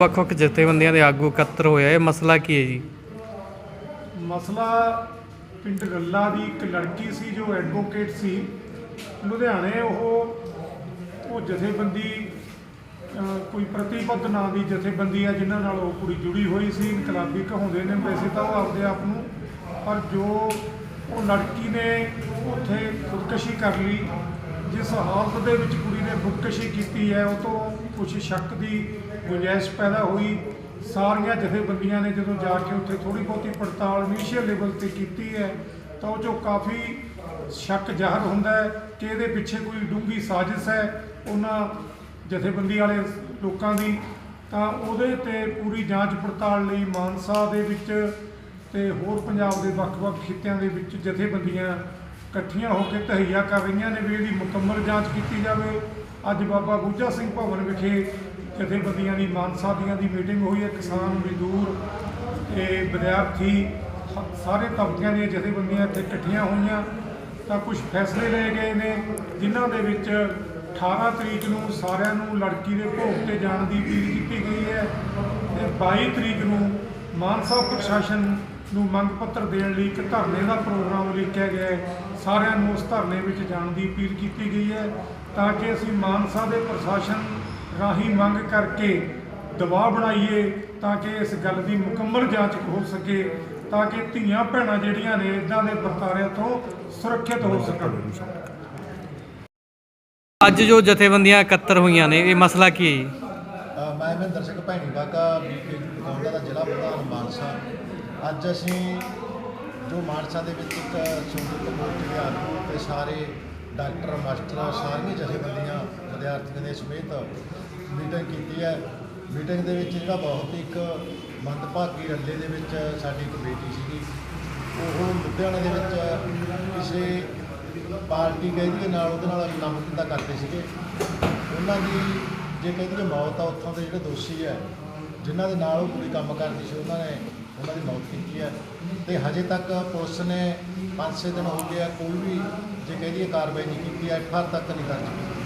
ਵੱਖ-ਵੱਖ ਜਥੇਬੰਦੀਆਂ ਦੇ ਆਗੂ ਇਕੱਤਰ ਹੋਇਆ ਇਹ ਮਸਲਾ ਕੀ ਹੈ ਜੀ? ਮਸਲਾ ਪਿੰਡ ਗੱਲਾ ਦੀ ਇੱਕ ਲੜਕੀ ਸੀ, ਜੋ ਐਡਵੋਕੇਟ ਸੀ। ਲੁਧਿਆਣੇ ਉਹ ਉਹ ਜਥੇਬੰਦੀ ਕੋਈ ਪ੍ਰਤੀਬੱਧ ਨਾਂ ਦੀ ਜਥੇਬੰਦੀ ਹੈ ਜਿਨ੍ਹਾਂ ਨਾਲ ਉਹ ਕੁੜੀ ਜੁੜੀ ਹੋਈ ਸੀ, ਇਨਕਲਾਬੀ ਕਹਾਉਂਦੇ ਨੇ ਵੈਸੇ ਤਾਂ ਉਹ ਆਪਦੇ ਆਪ ਨੂੰ, ਪਰ ਜੋ ਉਹ ਲੜਕੀ ਨੇ ਉੱਥੇ ਖੁਦਕਸ਼ੀ ਕਰ ਲਈ ਜਿਸ ਹਾਲਤ ਦੇ ਵਿੱਚ ਕੁੜੀ ਨੇ ਖੁਦਕੁਸ਼ੀ ਕੀਤੀ ਹੈ, ਉਹ ਤੋਂ ਕੁਝ ਸ਼ੱਕ ਦੀ ਗੁੰਜਾਇਸ਼ ਪੈਦਾ ਹੋਈ। ਸਾਰੀਆਂ ਜਥੇਬੰਦੀਆਂ ਨੇ ਜਦੋਂ ਜਾ ਕੇ ਉੱਥੇ ਥੋੜੀ ਬਹੁਤੀ ਪੜਤਾਲ ਇਨੀਸ਼ੀਅਲ ਲੈਵਲ ਤੇ ਕੀਤੀ ਹੈ, ਤਾਂ ਉਹ 'ਚੋਂ ਕਾਫੀ ਸ਼ੱਕ ਜ਼ਾਹਰ ਹੁੰਦਾ ਹੈ ਕਿ ਇਹਦੇ ਪਿੱਛੇ ਕੋਈ ਡੂੰਘੀ ਸਾਜ਼ਿਸ਼ ਹੈ ਉਹਨਾਂ ਜਥੇਬੰਦੀ ਵਾਲੇ ਲੋਕਾਂ ਦੀ। ਤਾਂ ਉਹਦੇ ਤੇ ਪੂਰੀ ਜਾਂਚ ਪੜਤਾਲ ਲਈ ਮਾਨਸਾ ਦੇ ਵਿੱਚ ਤੇ ਹੋਰ ਪੰਜਾਬ ਦੇ ਵੱਖ-ਵੱਖ ਖਿੱਤਿਆਂ ਦੇ ਵਿੱਚ ਜਥੇਬੰਦੀਆਂ ਇਕੱਠੀਆਂ ਹੋ ਕੇ ਤਹਈਆ ਕਰ ਰਹੀਆਂ ਨੇ ਵੀ ਇਹਦੀ ਮੁਕੰਮਲ ਜਾਂਚ ਕੀਤੀ ਜਾਵੇ। ਅੱਜ ਬਾਬਾ ਬੁੱਝਾ ਸਿੰਘ ਭਵਨ ਵਿਖੇ ਜਥੇਬੰਦੀਆਂ ਦੀ, ਮਾਨਸਾ ਦੀਆਂ ਦੀ ਮੀਟਿੰਗ ਹੋਈ ਹੈ। ਕਿਸਾਨ, ਮਜ਼ਦੂਰ ਤੇ ਵਿਦਿਆਰਥੀ ਸਾਰੇ ਤਬਕਿਆਂ ਦੀਆਂ ਜਥੇਬੰਦੀਆਂ ਇੱਥੇ ਇਕੱਠੀਆਂ ਹੋਈਆਂ। ਤਾਂ ਕੁਝ ਫੈਸਲੇ ਲਏ ਗਏ ਨੇ, ਜਿਨ੍ਹਾਂ ਦੇ ਵਿੱਚ 18 ਤਰੀਕ ਨੂੰ ਸਾਰਿਆਂ ਨੂੰ ਲੜਕੀ ਦੇ ਭੋਗ ਤੇ ਜਾਣ ਦੀ ਅਪੀਲ ਕੀਤੀ ਗਈ ਹੈ ਤੇ 22 ਤਰੀਕ ਨੂੰ ਮਾਨਸਾ ਪ੍ਰਸ਼ਾਸਨ ਨੂੰ ਮੰਗ ਪੱਤਰ ਦੇਣ ਲਈ ਇੱਕ ਧਰਨੇ ਦਾ ਪ੍ਰੋਗਰਾਮ ਲਿਖਿਆ ਗਿਆ ਹੈ। ਸਾਰਿਆਂ ਨੂੰ ਉਸ ਧਰਨੇ ਵਿੱਚ ਜਾਣ ਦੀ ਅਪੀਲ ਕੀਤੀ ਗਈ ਹੈ ਤਾਂ ਕਿ ਅਸੀਂ ਮਾਨਸਾ ਦੇ ਪ੍ਰਸ਼ਾਸਨ ਰਾਹੀਂ ਮੰਗ ਕਰਕੇ ਦਬਾਅ ਬਣਾਈਏ ਤਾਂ ਕਿ ਇਸ ਗੱਲ ਦੀ ਮੁਕੰਮਲ ਜਾਂਚ ਹੋ ਸਕੇ ਤਾਂ ਕਿ ਧੀਆਂ ਭੈਣਾਂ ਜਿਹੜੀਆਂ ਨੇ ਇਦਾਂ ਦੇ ਵਰਤਾਰਿਆਂ ਤੋਂ ਸੁਰੱਖਿਅਤ ਹੋ ਸਕਣ। ਅੱਜ ਜੋ ਜਥੇਬੰਦੀਆਂ ਇਕੱਤਰ ਹੋਈਆਂ ਨੇ ਇਹ ਮਸਲਾ ਕੀ ਹੈ ਮੈਂ ਮਹਿੰਦਰ ਸਿੰਘ ਭੈਣੀ ਬਾਗਾ ਬੀਕੇ ਬਤੌਂਡਾ ਦਾ ਜ਼ਿਲ੍ਹਾ ਪ੍ਰਧਾਨ ਮਾਨਸਾ। ਅੱਜ ਅਸੀਂ ਜੋ ਮਾਨਸਾ ਦੇ ਵਿੱਚ ਇੱਕ ਸੰਯੁਕਤ ਮੋਰਚੇ ਦੇ ਆਗੂ ਤੇ ਸਾਰੇ ਡਾਕਟਰ, ਮਾਸਟਰ, ਸਾਰੀਆਂ ਜਥੇਬੰਦੀਆਂ, ਵਿਦਿਆਰਥੀਆਂ ਦੇ ਸਮੇਤ ਮੀਟਿੰਗ ਕੀਤੀ ਹੈ। ਮੀਟਿੰਗ ਦੇ ਵਿੱਚ ਜਿਹੜਾ ਬਹੁਤ ਹੀ ਇੱਕ ਮੰਦਭਾਗੀ ਰੱਲੇ ਦੇ ਵਿੱਚ ਸਾਡੀ ਇੱਕ ਬੇਟੀ ਸੀਗੀ। ਉਹ ਲੁਧਿਆਣੇ ਦੇ ਵਿੱਚ ਕਿਸੇ ਪਾਰਟੀ ਕਹਿੰਦੀ ਨਾਲ ਉਹਦੇ ਨਾਲ ਕੰਮ ਧੰਦਾ ਕਰਦੇ ਸੀਗੇ। ਉਹਨਾਂ ਦੀ ਜੇ ਕਹਿੰਦੀ ਮੌਤ ਆ, ਉੱਥੋਂ ਦੇ ਜਿਹੜੇ ਦੋਸ਼ੀ ਹੈ, ਜਿਨ੍ਹਾਂ ਦੇ ਨਾਲ ਉਹ ਕੁੜੀ ਕੰਮ ਕਰਦੀ ਸੀ, ਉਹਨਾਂ ਨੇ ਉਹਨਾਂ ਦੀ ਮੌਤ ਕੀਤੀ ਹੈ। ਤੇ ਹਜੇ ਤੱਕ ਪੁਲਿਸ ਨੇ 5-6 ਦਿਨ ਹੋ ਗਏ ਆ, ਕੋਈ ਵੀ ਜੇ ਕਹਿ ਦਈਏ ਕਾਰਵਾਈ ਨਹੀਂ ਕੀਤੀ ਹੈ ਫਰ ਤੱਕ ਨਹੀਂ ਦਰਜ ਕੀਤੀ।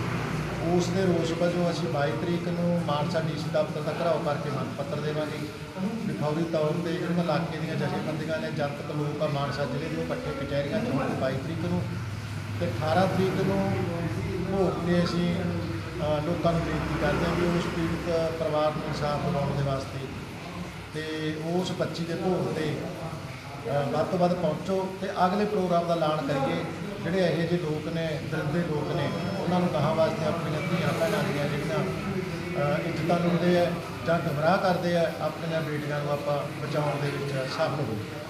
ਉਸ ਦੇ ਰੋਸ ਵਜੋਂ ਅਸੀਂ 22 ਤਰੀਕ ਨੂੰ ਮਾਨਸਾ ਡੀਸੀ ਦਫ਼ਤਰ ਦਾ ਘਰਾਓ ਕਰਕੇ ਮੰਗ ਪੱਤਰ ਦੇਵਾਂਗੇ। ਵੀ ਫੌਰੀ ਤੌਰ ਤੇ ਜਿਹੜੀਆਂ ਇਲਾਕੇ ਦੀਆਂ ਜਥੇਬੰਦੀਆਂ ਨੇ ਜਨਤਕ ਲੋਕ ਆ ਮਾਨਸਾ ਜ਼ਿਲ੍ਹੇ ਦੇ ਉਹ ਇਕੱਠੇ ਕਚਹਿਰੀਆਂ ਚ ਹੋਣ 22 ਤਰੀਕ ਨੂੰ। ਤੇ 18 ਤਰੀਕ ਨੂੰ ਭੋਗ ਤੇ ਅਸੀਂ ਲੋਕਾਂ ਨੂੰ ਬੇਨਤੀ ਕਰਦੇ ਹਾਂ ਵੀ ਉਸ ਪੀੜਤ ਪਰਿਵਾਰ ਨੂੰ ਇਨਸਾਫ ਦਿਵਾਉਣ ਦੇ ਵਾਸਤੇ ਤੇ ਉਸ ਬੱਚੀ ਦੇ ਭੋਗ ਤੇ ਵੱਧ ਤੋਂ ਵੱਧ ਪਹੁੰਚੋ ਤੇ ਅਗਲੇ ਪ੍ਰੋਗਰਾਮ ਦਾ ਐਲਾਨ ਕਰੀਏ। ਜਿਹੜੇ ਇਹੋ ਜਿਹੇ ਲੋਕ ਨੇ, ਦਰਿੰਦੇ ਲੋਕ ਨੇ, ਉਹਨਾਂ ਨੂੰ ਕਹਾਂ ਵਾਸਤੇ ਆਪਣੀਆਂ ਧੀਆਂ ਭੈਣਾਂ ਦੀਆਂ ਜਿਹੜੀਆਂ ਇੱਜ਼ਤਾਂ ਲੁੱਟਦੇ ਆ ਜਾਂ ਗਮਰਾਹ ਕਰਦੇ ਆ, ਆਪਣੀਆਂ ਬੇਟੀਆਂ ਨੂੰ ਆਪਾਂ ਬਚਾਉਣ ਦੇ ਵਿੱਚ ਸਫਲ ਹੋਈਏ।